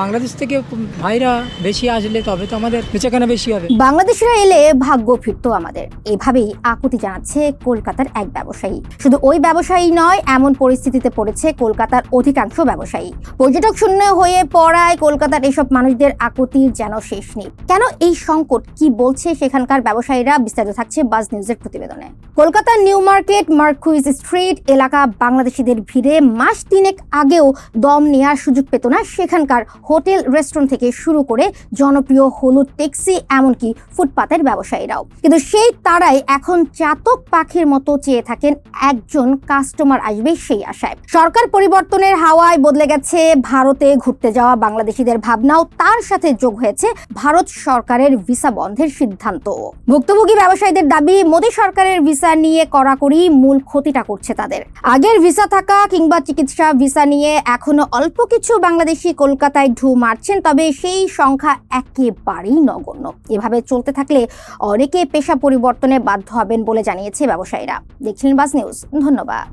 বাংলাদেশ থেকে ভাইরা বেশি আসলে তবে তো আমাদের বেচাকেনা বেশি হবে। বাংলাদেশিরা এলে ভাগ্য ফিরতো আমাদের। এভাবেই আকুতি জানাচ্ছে কলকাতার এক ব্যবসায়ী। শুধু ওই ব্যবসায়ী নয়, এমন পরিস্থিতিতে পড়েছে কলকাতার অধিকাংশ ব্যবসায়ী। পর্যটক শূন্য হয়ে পড়ায় কলকাতার এসব মানুষদের আকুতির যেন শেষ নেই। কেন এই সংকট? কি বলছে সেখানকার ব্যবসায়ীরা? বিস্তারিত থাকছে বাজ নিউজের প্রতিবেদনে। কলকাতার নিউ মার্কেট, মার্কুইজ স্ট্রিট, এলাকা বাংলাদেশিদের ভিড়ে মাস তিনেক আগেও দম নেওয়ার সুযোগ পেত না সেখানকার হোটেল রেস্টুরেন্ট থেকে শুরু করে জনপ্রিয় হলুদ ট্যাক্সি এমনকি ফুটপাতের ব্যবসায়ীরাও। কিন্তু সেই তারাই এখন চাতক পাখির মতো চেয়ে থাকেন একজন কাস্টমার আসবে সেই আশায়। সরকার পরিবর্তনের হাওয়ায় বদলে গেছে ভারতে ঘুরতে যাওয়া বাংলাদেশিদের ভাবনাও, তার সাথে যোগ হয়েছে ভারত সরকারের ভিসা বন্ধের সিদ্ধান্ত। ভুক্তভোগী ব্যবসায়ীদের দাবি, মোদী সরকারের ভিসা নিয়ে কড়াকড়ি মূল ক্ষতিটা করছে তাদের। আগের ভিসা থাকা কিংবা চিকিৎসা ভিসা নিয়ে এখনও অল্প কিছু বাংলাদেশি কলকাতায় ঢু মারছেন, তবে সেই সংখ্যা একেবারেই নগণ্য। এভাবে চলতে থাকলে অনেকে পেশা পরিবর্তনে বাধ্য হবেন বলে জানিয়েছে ব্যবসায়ীরা। দেখছিলেন বাস নিউজ, ধন্যবাদ।